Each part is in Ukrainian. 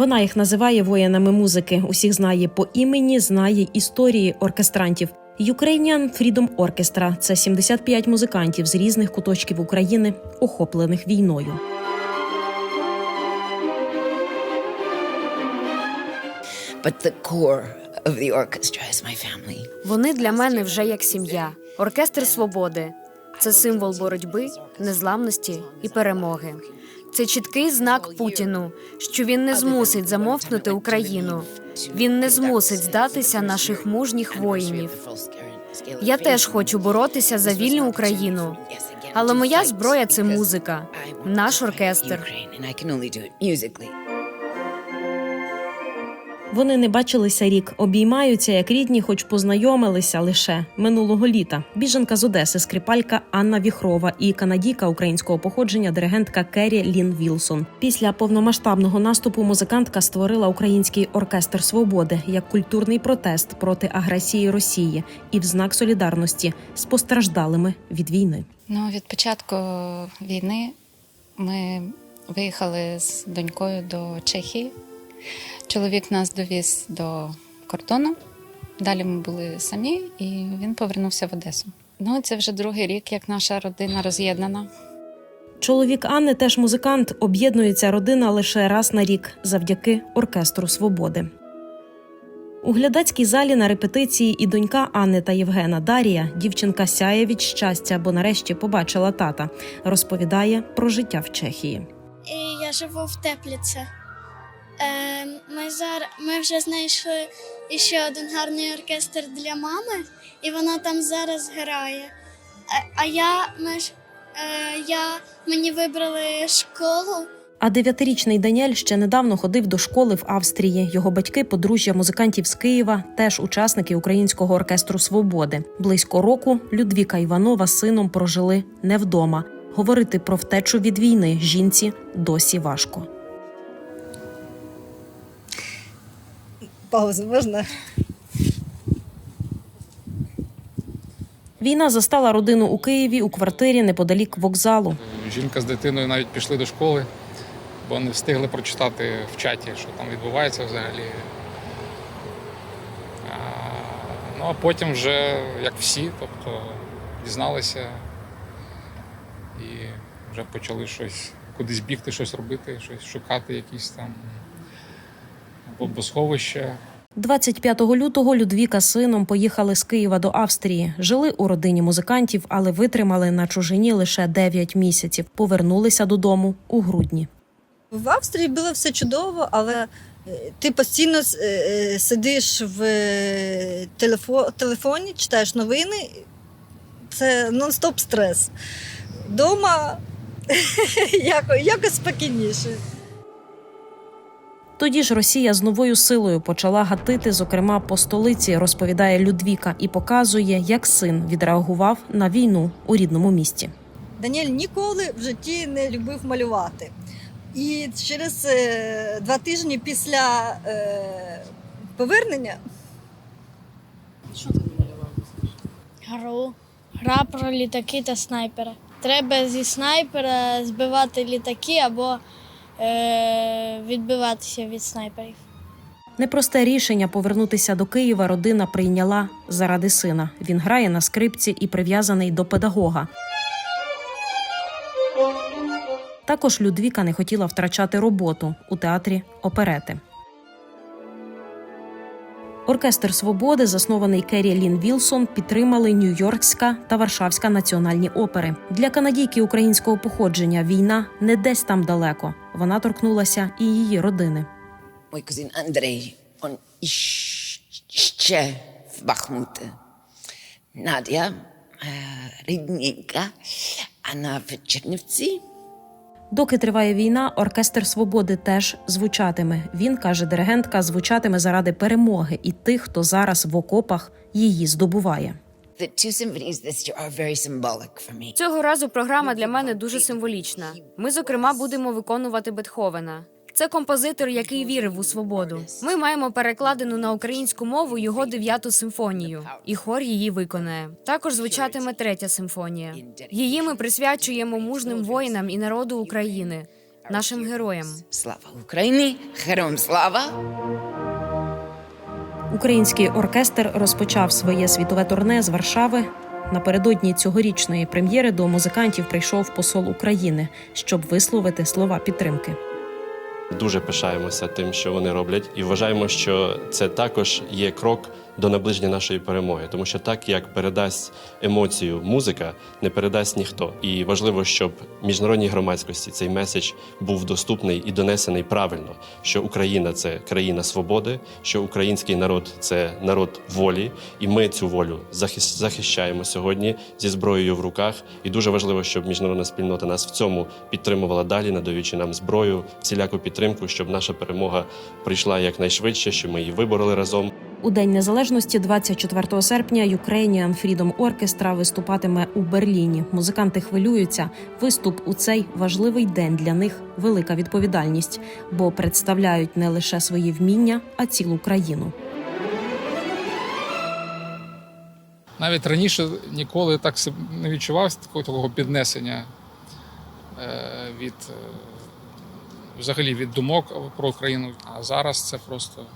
Вона їх називає воїнами музики. Усіх знає по імені, знає історії оркестрантів. Ukrainian Freedom Orchestra – це 75 музикантів з різних куточків України, охоплених війною. But the core of the orchestra is my family. Вони для мене вже як сім'я. Оркестр свободи це символ боротьби, незламності і перемоги. Це чіткий знак Путіну, що він не змусить замовкнути Україну. Він не змусить здатися наших мужніх воїнів. Я теж хочу боротися за вільну Україну. Але моя зброя це музика, наш оркестр. Вони не бачилися рік, обіймаються як рідні, хоч познайомилися лише минулого літа. Біженка з Одеси, скрипалька Анна Віхрова і канадійка українського походження, диригентка Керрі Лін Вілсон. Після повномасштабного наступу музикантка створила український оркестр свободи як культурний протест проти агресії Росії і в знак солідарності з постраждалими від війни. Ну, від початку війни ми виїхали з донькою до Чехії. Чоловік нас довіз до кордону. Далі ми були самі, і він повернувся в Одесу. Ну, це вже другий рік, як наша родина роз'єднана. Чоловік Анни теж музикант. Об'єднується родина лише раз на рік завдяки оркестру свободи. У глядацькій залі на репетиції і донька Анни та Євгена Дарія, дівчинка сяє від щастя, бо нарешті побачила тата. Розповідає про життя в Чехії. І я живу в Тепліце. Е, ми, зараз, ми вже знайшли ще один гарний оркестр для мами, і вона там зараз грає. А, а я, ми ж, е, я, мені вибрали школу. А дев'ятирічний Даніель ще недавно ходив до школи в Австрії. Його батьки, подружжя музикантів з Києва, теж учасники українського оркестру Свободи. Близько року Людвіка Іванова з сином прожили не вдома. Говорити про втечу від війни жінці досі важко. Паузу можна? Війна застала родину у Києві у квартирі неподалік вокзалу. Жінка з дитиною навіть пішли до школи, бо не встигли прочитати в чаті, що там відбувається взагалі. А, ну а потім вже, як всі, тобто дізналися і вже почали щось кудись бігти, щось робити, щось шукати, якісь там бомбосховища. 25 лютого Людвіка з сином поїхали з Києва до Австрії. Жили у родині музикантів, але витримали на чужині лише 9 місяців. Повернулися додому у грудні. В Австрії було все чудово, але е, ти постійно е, е, сидиш в телефоні, читаєш новини. Це нон-стоп стрес. Дома якось спокійніше. Тоді ж Росія з новою силою почала гатити, зокрема по столиці, розповідає Людвіка, і показує, як син відреагував на війну у рідному місті. Даніель ніколи в житті не любив малювати. І через е, два тижні після е, повернення Гру. Гра про літаки та снайпера. Треба зі снайпера збивати літаки або відбиватися від снайперів. Непросте рішення повернутися до Києва родина прийняла заради сина. Він грає на скрипці і прив'язаний до педагога. Також Людвіка не хотіла втрачати роботу у театрі оперети. Оркестр свободи, заснований Керрі Лін Вілсон, підтримали Нью-Йоркська та Варшавська національні опери. Для канадійки українського походження війна не десь там далеко. Вона торкнулася і її родини. Мой кузин Андрей, он ще в Бахмуті. Надя, е, рідненька, вона в Чернівці. Доки триває війна, оркестр свободи теж звучатиме. Він каже, диригентка звучатиме заради перемоги і тих, хто зараз в окопах її здобуває. Цього разу програма для мене дуже символічна. Ми, зокрема, будемо виконувати Бетховена. Це композитор, який вірив у свободу. Ми маємо перекладену на українську мову його дев'яту симфонію, і хор її виконає. Також звучатиме третя симфонія. Її ми присвячуємо мужним воїнам і народу України. нашим героям. Слава Україні! Героям слава! Український оркестр розпочав своє світове турне з Варшави. Напередодні цьогорічної прем'єри до музикантів прийшов посол України, щоб висловити слова підтримки. Дуже пишаємося тим, що вони роблять, і вважаємо, що це також є крок до наближення нашої перемоги, тому що так як передасть емоцію музика, не передасть ніхто. І важливо, щоб міжнародній громадськості цей меседж був доступний і донесений правильно, що Україна це країна свободи, що український народ це народ волі, і ми цю волю захищаємо сьогодні зі зброєю в руках. І дуже важливо, щоб міжнародна спільнота нас в цьому підтримувала далі, надаючи нам зброю, всіляку підтримку, щоб наша перемога прийшла якнайшвидше, щоб ми її вибороли разом. У День Незалежності, 24 серпня, Ukrainian Freedom Orchestra виступатиме у Берліні. Музиканти хвилюються. Виступ у цей важливий день для них велика відповідальність, бо представляють не лише свої вміння, а цілу країну. Навіть раніше ніколи так не відчував такого піднесення е, від е, взагалі від думок про Україну. А зараз це просто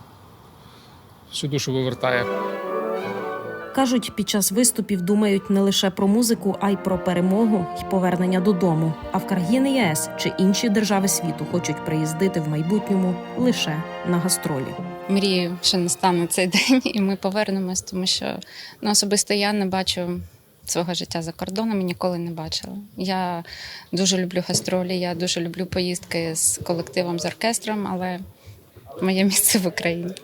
всю душу вивертає. Кажуть, під час виступів думають не лише про музику, а й про перемогу й повернення додому. А в країни ЄС чи інші держави світу хочуть приїздити в майбутньому лише на гастролі. Мрію, що настане цей день, і ми повернемось, тому що ну, особисто я не бачу свого життя за кордоном і ніколи не бачила. Я дуже люблю гастролі, я дуже люблю поїздки з колективом з оркестром, але моє місце в Україні.